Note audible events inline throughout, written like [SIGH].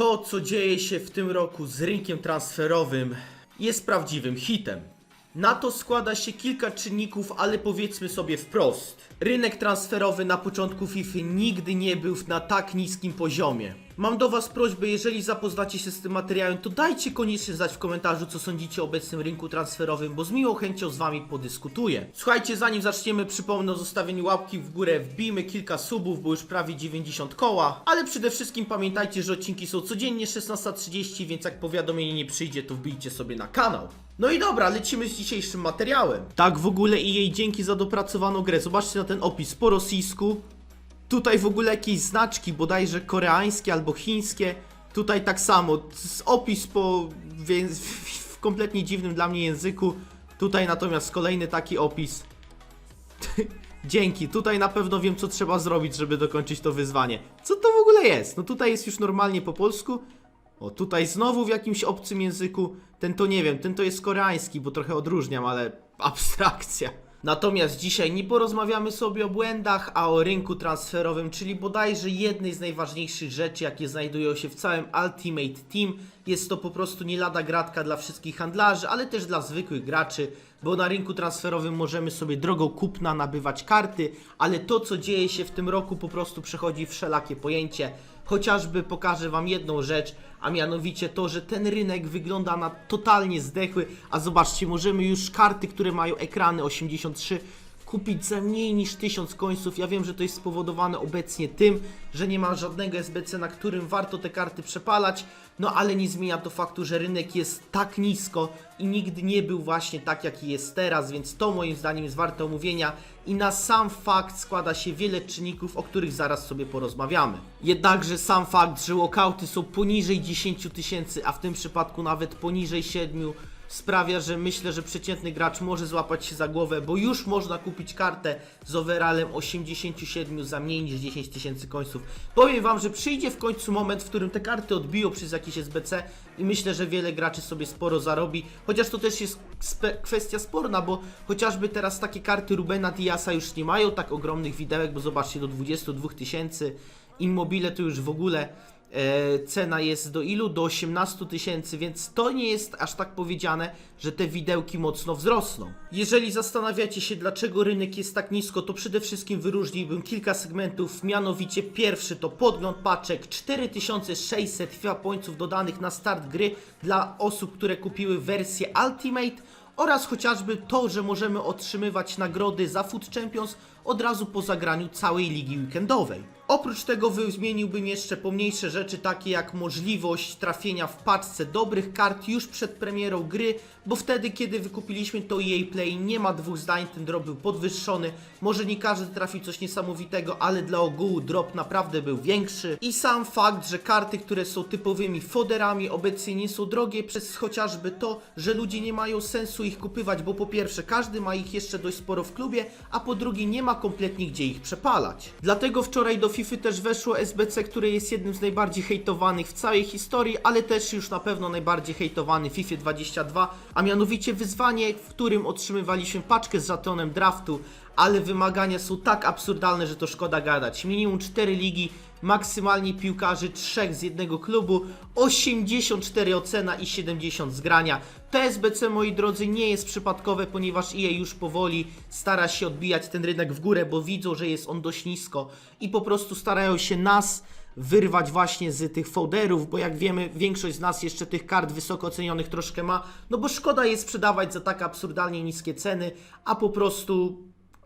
To, co dzieje się w tym roku z rynkiem transferowym, jest prawdziwym hitem. Na to składa się kilka czynników, ale powiedzmy sobie wprost. Rynek transferowy na początku FIFA nigdy nie był na tak niskim poziomie. Mam do Was prośbę, jeżeli zapoznacie się z tym materiałem, to dajcie koniecznie znać w komentarzu, co sądzicie o obecnym rynku transferowym, bo z miłą chęcią z Wami podyskutuję. Słuchajcie, zanim zaczniemy, przypomnę o zostawieniu łapki w górę, wbijmy kilka subów, bo już prawie 90 koła, ale przede wszystkim pamiętajcie, że odcinki są codziennie 16.30, więc jak powiadomienie nie przyjdzie, to wbijcie sobie na kanał. No i dobra, lecimy z dzisiejszym materiałem. Tak w ogóle i jej dzięki za dopracowaną grę. Zobaczcie na ten opis po rosyjsku. Tutaj w ogóle jakieś znaczki, bodajże koreańskie albo chińskie. Tutaj tak samo, opis po w kompletnie dziwnym dla mnie języku. Tutaj natomiast kolejny taki opis. [LAUGHS] Dzięki, tutaj na pewno wiem co trzeba zrobić, żeby dokończyć to wyzwanie. Co to w ogóle jest? No tutaj jest już normalnie po polsku. O, tutaj znowu w jakimś obcym języku. Ten to nie wiem, ten to jest koreański, bo trochę odróżniam, ale abstrakcja. Natomiast dzisiaj nie porozmawiamy sobie o błędach, a o rynku transferowym, czyli bodajże jednej z najważniejszych rzeczy, jakie znajdują się w całym Ultimate Team. Jest to po prostu nie lada gratka dla wszystkich handlarzy, ale też dla zwykłych graczy, bo na rynku transferowym możemy sobie drogą kupna nabywać karty, ale to co dzieje się w tym roku po prostu przechodzi wszelakie pojęcie. Chociażby pokażę Wam jedną rzecz, a mianowicie to, że ten rynek wygląda na totalnie zdechły, a zobaczcie, możemy już karty, które mają ekrany 83 kupić za mniej niż 1000 końców. Ja wiem, że to jest spowodowane obecnie tym, że nie ma żadnego SBC, na którym warto te karty przepalać, no ale nie zmienia to faktu, że rynek jest tak nisko i nigdy nie był właśnie tak, jaki jest teraz, więc to moim zdaniem jest warte omówienia i na sam fakt składa się wiele czynników, o których zaraz sobie porozmawiamy. Jednakże sam fakt, że walkouty są poniżej 10 tysięcy, a w tym przypadku nawet poniżej 7 sprawia, że myślę, że przeciętny gracz może złapać się za głowę, bo już można kupić kartę z overallem 87 za mniej niż 10 tysięcy końców. Powiem Wam, że przyjdzie w końcu moment, w którym te karty odbiją przez jakieś SBC i myślę, że wiele graczy sobie sporo zarobi, chociaż to też jest kwestia sporna, bo chociażby teraz takie karty Rubena Diasa już nie mają tak ogromnych widełek, bo zobaczcie, do 22 tysięcy, Immobile to już w ogóle cena jest do ilu? Do 18 tysięcy, więc to nie jest aż tak powiedziane, że te widełki mocno wzrosną. Jeżeli zastanawiacie się, dlaczego rynek jest tak nisko, to przede wszystkim wyróżniłbym kilka segmentów, mianowicie pierwszy to podgląd paczek, 4600 FIFA pońców dodanych na start gry dla osób, które kupiły wersję Ultimate oraz chociażby to, że możemy otrzymywać nagrody za Food Champions od razu po zagraniu całej ligi weekendowej. Oprócz tego wymieniłbym jeszcze pomniejsze rzeczy, takie jak możliwość trafienia w paczce dobrych kart już przed premierą gry, bo wtedy, kiedy wykupiliśmy to EA Play, nie ma dwóch zdań, ten drop był podwyższony. Może nie każdy trafi coś niesamowitego, ale dla ogółu drop naprawdę był większy. I sam fakt, że karty, które są typowymi foderami, obecnie nie są drogie, przez chociażby to, że ludzie nie mają sensu ich kupywać, bo po pierwsze, każdy ma ich jeszcze dość sporo w klubie, a po drugie, nie ma kompletnie gdzie ich przepalać. Dlatego wczoraj do FIFA też weszło SBC, które jest jednym z najbardziej hejtowanych w całej historii, ale też już na pewno najbardziej hejtowany FIFA 22, a mianowicie wyzwanie, w którym otrzymywaliśmy paczkę z żetonem draftu, ale wymagania są tak absurdalne, że to szkoda gadać. Minimum 4 ligi, maksymalnie piłkarzy 3 z jednego klubu, 84 ocena i 70 zgrania. TSBC, moi drodzy, nie jest przypadkowe, ponieważ EA już powoli stara się odbijać ten rynek w górę, bo widzą, że jest on dość nisko i po prostu starają się nas wyrwać właśnie z tych folderów, bo jak wiemy, większość z nas jeszcze tych kart wysoko ocenionych troszkę ma, no bo szkoda je sprzedawać za tak absurdalnie niskie ceny, a po prostu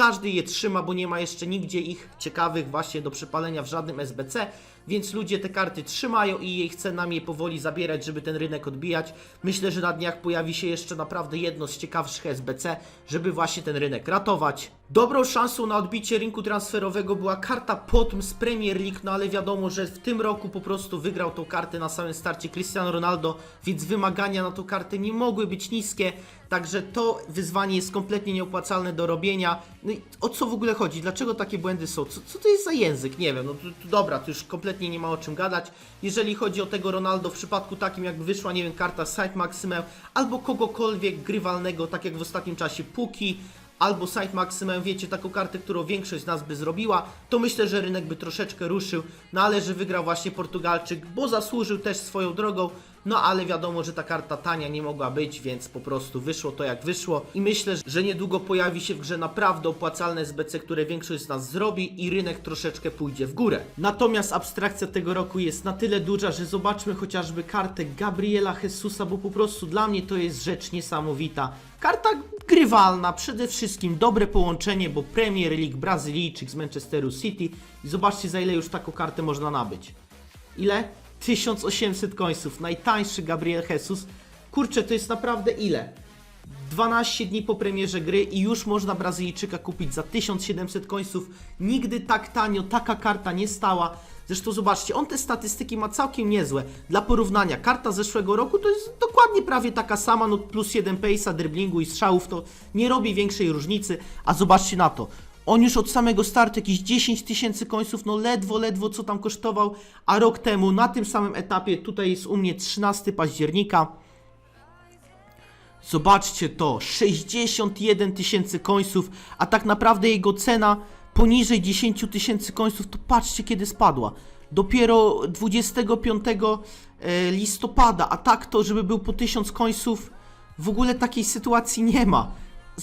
każdy je trzyma, bo nie ma jeszcze nigdzie ich ciekawych właśnie do przepalenia w żadnym SBC, więc ludzie te karty trzymają i jej chce nam je powoli zabierać, żeby ten rynek odbijać. Myślę, że na dniach pojawi się jeszcze naprawdę jedno z ciekawszych SBC, żeby właśnie ten rynek ratować. Dobrą szansą na odbicie rynku transferowego była karta Potm z Premier League, no ale wiadomo, że w tym roku po prostu wygrał tą kartę na samym starcie Cristiano Ronaldo, więc wymagania na tą kartę nie mogły być niskie, także to wyzwanie jest kompletnie nieopłacalne do robienia. No i o co w ogóle chodzi? Dlaczego takie błędy są? Co, co to jest za język? Nie wiem, no to, to dobra, to już kompletnie nie ma o czym gadać. Jeżeli chodzi o tego Ronaldo, w przypadku takim jakby wyszła, nie wiem, karta Saint Maximem albo kogokolwiek grywalnego, tak jak w ostatnim czasie Puki, albo Side Maximum, wiecie, taką kartę, którą większość z nas by zrobiła, to myślę, że rynek by troszeczkę ruszył, no ale że wygrał właśnie Portugalczyk, bo zasłużył też swoją drogą, no ale wiadomo, że ta karta tania nie mogła być, więc po prostu wyszło to jak wyszło i myślę, że niedługo pojawi się w grze naprawdę opłacalne SBC, które większość z nas zrobi i rynek troszeczkę pójdzie w górę. Natomiast abstrakcja tego roku jest na tyle duża, że zobaczmy chociażby kartę Gabriela Jesusa, bo po prostu dla mnie to jest rzecz niesamowita. Karta grywalna, przede wszystkim dobre połączenie, bo Premier League Brazylijczyk z Manchesteru City i zobaczcie za ile już taką kartę można nabyć. Ile? 1800 końców. Najtańszy Gabriel Jesus. Kurczę, to jest naprawdę ile? 12 dni po premierze gry i już można Brazylijczyka kupić za 1700 końców. Nigdy tak tanio taka karta nie stała. Zresztą zobaczcie, on te statystyki ma całkiem niezłe. Dla porównania, karta zeszłego roku to jest dokładnie prawie taka sama, no plus 1 pace'a, driblingu i strzałów, to nie robi większej różnicy. A zobaczcie na to, on już od samego startu jakieś 10 tysięcy końców, no ledwo, ledwo co tam kosztował, a rok temu na tym samym etapie, tutaj jest u mnie 13 października, Zobaczcie to, 61 tysięcy końców, a tak naprawdę jego cena poniżej 10 tysięcy końców, to patrzcie kiedy spadła. Dopiero 25 e, listopada, a tak to, żeby był po 1000 końców, w ogóle takiej sytuacji nie ma.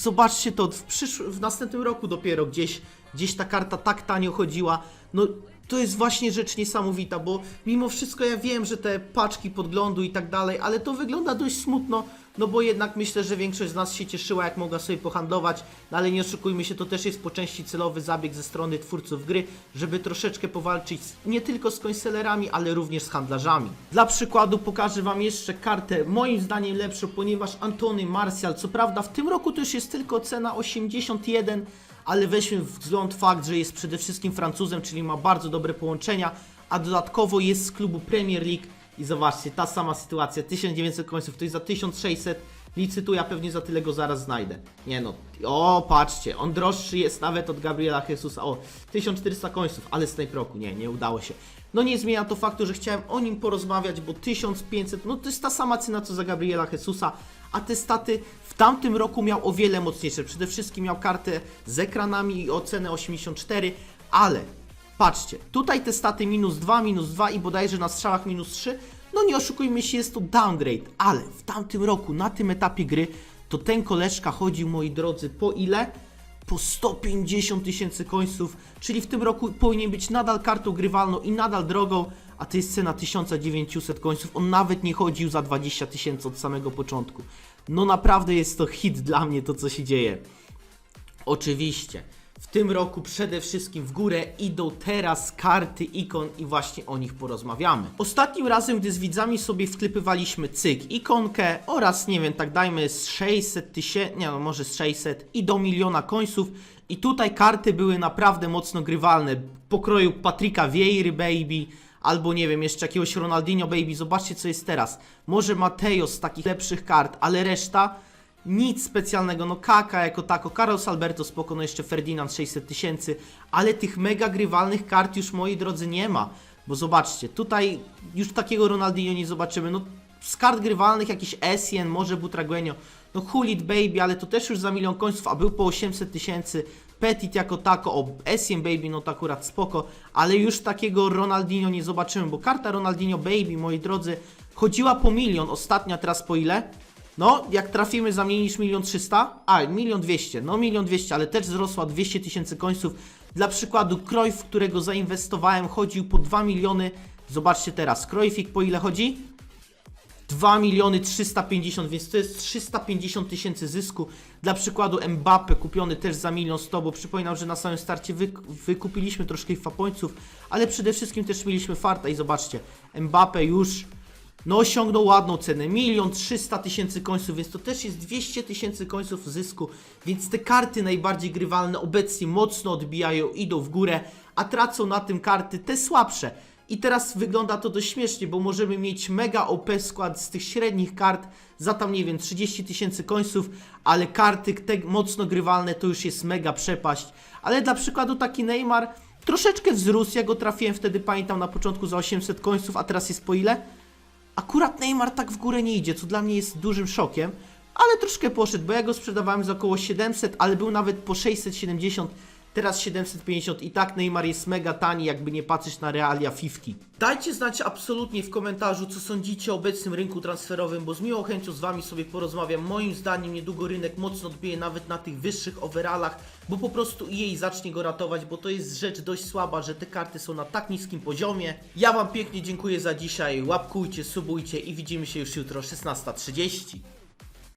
Zobaczcie to, w, przysz- w następnym roku dopiero gdzieś, gdzieś ta karta tak tanio chodziła. No to jest właśnie rzecz niesamowita, bo mimo wszystko ja wiem, że te paczki podglądu i tak dalej, ale to wygląda dość smutno, no bo jednak myślę, że większość z nas się cieszyła, jak mogła sobie pohandlować, no ale nie oszukujmy się, to też jest po części celowy zabieg ze strony twórców gry, żeby troszeczkę powalczyć nie tylko z końselerami, ale również z handlarzami. Dla przykładu pokażę Wam jeszcze kartę, moim zdaniem lepszą, ponieważ Antony Martial, co prawda w tym roku to już jest tylko cena 81, ale weźmy w wzgląd fakt, że jest przede wszystkim Francuzem, czyli ma bardzo dobre połączenia, a dodatkowo jest z klubu Premier League i zobaczcie, ta sama sytuacja, 1900 końców, to jest za 1600, licytuję, a pewnie za tyle go zaraz znajdę. Nie no, o patrzcie, on droższy jest nawet od Gabriela Jesusa, o 1400 końców, ale z roku, nie, nie udało się. No nie zmienia to faktu, że chciałem o nim porozmawiać, bo 1500, no to jest ta sama cena co za Gabriela Jesusa, a te staty w tamtym roku miał o wiele mocniejsze. Przede wszystkim miał kartę z ekranami i ocenę 84, ale patrzcie, tutaj te staty minus 2, minus 2 i bodajże na strzałach minus 3. No nie oszukujmy się, jest to downgrade, ale w tamtym roku, na tym etapie gry, to ten koleżka chodził, moi drodzy, po ile? po 150 tysięcy końców, czyli w tym roku powinien być nadal kartą grywalną i nadal drogą, a to jest cena 1900 końców. On nawet nie chodził za 20 tysięcy od samego początku. No naprawdę jest to hit dla mnie to, co się dzieje. Oczywiście. W tym roku przede wszystkim w górę idą teraz karty ikon i właśnie o nich porozmawiamy. Ostatnim razem, gdy z widzami sobie wklepywaliśmy cyk ikonkę oraz nie wiem, tak dajmy z 600 tysięcy, nie no może z 600 i do miliona końców i tutaj karty były naprawdę mocno grywalne. Pokroju Patryka Vieira Baby, albo nie wiem, jeszcze jakiegoś Ronaldinho Baby. Zobaczcie co jest teraz. Może Mateo z takich lepszych kart, ale reszta nic specjalnego, no Kaka jako tako, Carlos Alberto spoko, no jeszcze Ferdinand 600 tysięcy, ale tych mega grywalnych kart już moi drodzy nie ma, bo zobaczcie, tutaj już takiego Ronaldinho nie zobaczymy, no z kart grywalnych jakiś Essien, może Butragueño, no Hulit Baby, ale to też już za milion końców, a był po 800 tysięcy, Petit jako tako, o Essien Baby, no to akurat spoko, ale już takiego Ronaldinho nie zobaczymy, bo karta Ronaldinho Baby, moi drodzy, chodziła po milion, ostatnia teraz po ile? No, jak trafimy za mniej niż milion trzysta, a milion dwieście, no milion dwieście, ale też wzrosła 200 tysięcy końców. Dla przykładu, Cruyff, którego zainwestowałem, chodził po 2 miliony. Zobaczcie teraz, Cruyffik po ile chodzi? 2 miliony 350, więc to jest 350 tysięcy zysku. Dla przykładu Mbappe kupiony też za milion 100, bo przypominam, że na samym starcie wy, wykupiliśmy troszkę fapońców, ale przede wszystkim też mieliśmy farta i zobaczcie, Mbappe już no osiągnął ładną cenę, milion trzysta tysięcy końców, więc to też jest 200 tysięcy końców zysku, więc te karty najbardziej grywalne obecnie mocno odbijają, idą w górę, a tracą na tym karty te słabsze. I teraz wygląda to dość śmiesznie, bo możemy mieć mega OP skład z tych średnich kart za tam, nie wiem, 30 tysięcy końców, ale karty te mocno grywalne to już jest mega przepaść. Ale dla przykładu taki Neymar troszeczkę wzrósł, ja go trafiłem wtedy, pamiętam, na początku za 800 końców, a teraz jest po ile? Akurat Neymar tak w górę nie idzie, co dla mnie jest dużym szokiem, ale troszkę poszedł, bo ja go sprzedawałem za około 700, ale był nawet po 670, teraz 750 i tak Neymar jest mega tani, jakby nie patrzeć na realia fifki. Dajcie znać absolutnie w komentarzu, co sądzicie o obecnym rynku transferowym, bo z miłą chęcią z Wami sobie porozmawiam. Moim zdaniem niedługo rynek mocno odbije nawet na tych wyższych overallach, bo po prostu jej zacznie go ratować, bo to jest rzecz dość słaba, że te karty są na tak niskim poziomie. Ja Wam pięknie dziękuję za dzisiaj, łapkujcie, subujcie i widzimy się już jutro 16.30.